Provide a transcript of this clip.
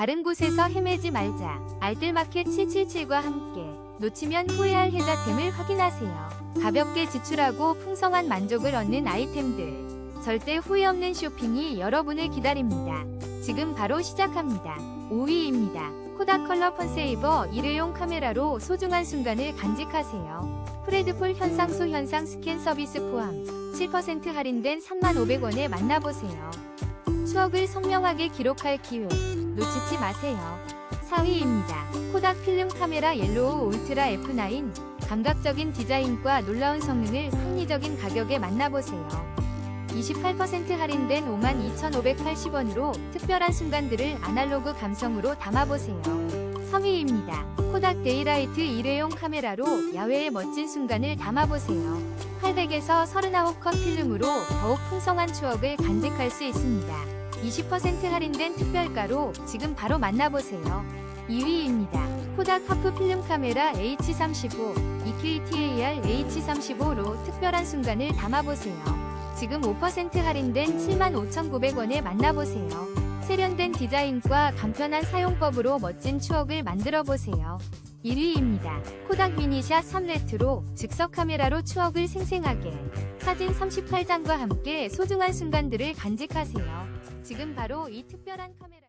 다른 곳에서 헤매지 말자. 알뜰마켓 777과 함께 놓치면 후회할 혜자템을 확인하세요. 가볍게 지출하고 풍성한 만족을 얻는 아이템들. 절대 후회 없는 쇼핑이 여러분을 기다립니다. 지금 바로 시작합니다. 5위입니다. 코닥 컬러 펀세이버 일회용 카메라로 소중한 순간을 간직하세요. 프레드폴 현상소 현상 스캔 서비스 포함 7% 할인된 3,500원에 만나보세요. 추억을 선명하게 기록할 기회 놓치지 마세요. 4위입니다. 코닥 필름 카메라 옐로우 울트라 F9 감각적인 디자인과 놀라운 성능을 합리적인 가격에 만나보세요. 28% 할인된 52,580원으로 특별한 순간들을 아날로그 감성으로 담아보세요. 3위입니다. 코닥 데이라이트 일회용 카메라로 야외의 멋진 순간을 담아보세요. 800에서 39컷 필름으로 더욱 풍성한 추억을 간직할 수 있습니다. 20% 할인된 특별가로 지금 바로 만나보세요. 2위입니다. 코닥 하프 필름 카메라 H35 EKTAR H35로 특별한 순간을 담아보세요. 지금 5% 할인된 75,900원에 만나보세요. 세련된 디자인과 간편한 사용법으로 멋진 추억을 만들어 보세요. 1위입니다. 코닥 미니샷 3레트로 즉석 카메라로 추억을 생생하게 사진 38장과 함께 소중한 순간들을 간직하세요. 지금 바로 이 특별한 카메라